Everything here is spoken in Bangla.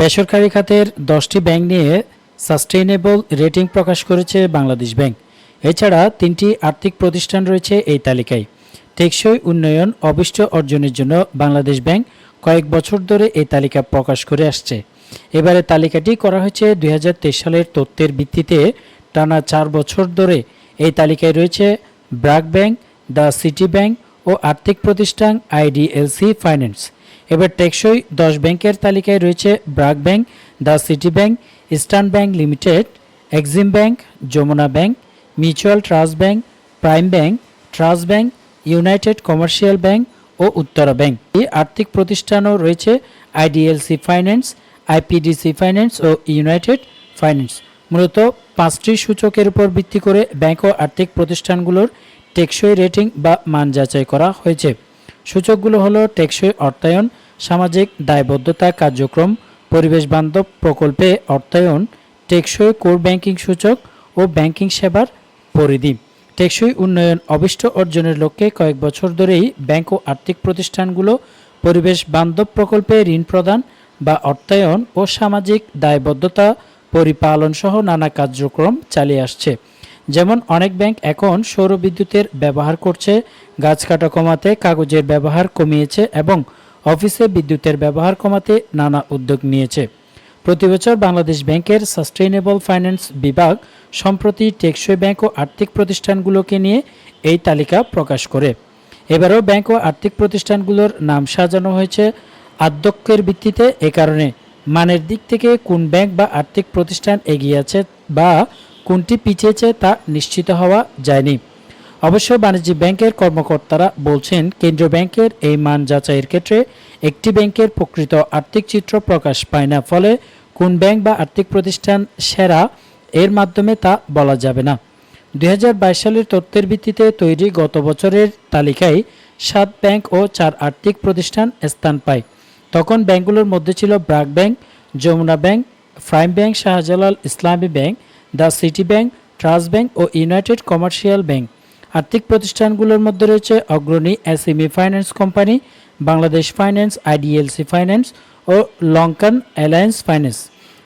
বেসরকারি খাতের দশটি ব্যাংক নিয়ে সাস্টেইনেবল রেটিং প্রকাশ করেছে বাংলাদেশ ব্যাংক। এছাড়া তিনটি আর্থিক প্রতিষ্ঠান রয়েছে এই তালিকায়। টেকসই উন্নয়ন, অবিষ্ট অর্জনের জন্য বাংলাদেশ ব্যাংক কয়েক বছর ধরে এই তালিকা প্রকাশ করে আসছে। এবারে তালিকাটি করা হয়েছে দুই হাজার তেইশ সালের তথ্যের ভিত্তিতে টানা চার বছর ধরে এই তালিকায় রয়েছে BRAC bank, the city bank ও আর্থিক প্রতিষ্ঠান আইডিএলসি ফাইন্যান্স। এবার টেকসই দশ ব্যাংকের তালিকায় রয়েছে BRAC bank, the city bank, eastern bank limited, Exim bank, Jamuna bank, mutual trust bank, prime bank, trust bank, united commercial bank O Uttara bank. এই আর্থিক প্রতিষ্ঠানও রয়েছে আইডিএলসি ফাইন্যান্স, আইপিডিসি ফাইন্যান্স ও ইউনাইটেড ফাইন্যান্স। মূলত পাঁচটি সূচকের উপর ভিত্তি করে ব্যাংক ও আর্থিক প্রতিষ্ঠানগুলোর টেকসই রেটিং বা মান যাচাই করা হয়েছে। সূচকগুলো হলো টেকসই অর্থায়ন, সামাজিক দায়বদ্ধতা কার্যক্রম, পরিবেশ বান্ধব প্রকল্পে অর্থায়ন, টেকসই কোর ব্যাংকিং সূচক ও ব্যাংকিং সেবার পরিধি। টেকসই উন্নয়ন অবিষ্ট অর্জনের লক্ষ্যে কয়েক বছর ধরেই ব্যাংক ও আর্থিক প্রতিষ্ঠানগুলো পরিবেশ বান্ধব প্রকল্পে ঋণ প্রদান বা অর্থায়ন ও সামাজিক দায়বদ্ধতা পরিপালন সহ নানা কার্যক্রম চালিয়ে আসছে। যেমন অনেক ব্যাংক এখন সৌর বিদ্যুতের ব্যবহার করছে, গাছ কাটা কমাতে কাগজের ব্যবহার কমিয়েছে এবং অফিসে বিদ্যুতের ব্যবহার কমাতে নানা উদ্যোগ নিয়েছে। প্রতি বছর বাংলাদেশ ব্যাংকের সাস্টেইনেবল ফাইন্যান্স বিভাগ সম্প্রতি টেকসই ব্যাংক ও আর্থিক প্রতিষ্ঠানগুলোকে নিয়ে এই তালিকা প্রকাশ করে। এবারও ব্যাংক ও আর্থিক প্রতিষ্ঠানগুলোর নাম সাজানো হয়েছে আধ্যক্ষের ভিত্তিতে এ কারণে। মানের দিক থেকে কোন ব্যাংক বা আর্থিক প্রতিষ্ঠান এগিয়ে আছে বা কোনটি পিছিয়েছে তা নিশ্চিত হওয়া যায়নি। অবশ্য বাণিজ্যিক ব্যাংকের কর্মকর্তারা বলছেন, কেন্দ্রীয় ব্যাংকের এই মান যাচাইয়ের ক্ষেত্রে একটি ব্যাংকের প্রকৃত আর্থিক চিত্র প্রকাশ পায় না, ফলে কোন ব্যাংক বা আর্থিক প্রতিষ্ঠান সেরা এর মাধ্যমে তা বলা যাবে না। দুই হাজার বাইশ সালের তথ্যের ভিত্তিতে তৈরি গত বছরের তালিকায় সাত ব্যাংক ও চার আর্থিক প্রতিষ্ঠান স্থান পায়। তখন ব্যাংকগুলোর মধ্যে ছিল BRAC bank, Jamuna bank, prime bank, Shahjalal Islami bank the city bank, trust bank O United commercial bank. আর্থিক প্রতিষ্ঠানগুলোর মধ্যে রয়েছে Agrani SME finance company, Bangladesh finance, IDLC finance ও লঙ্কান অ্যালায়েন্স ফাইন্যান্স।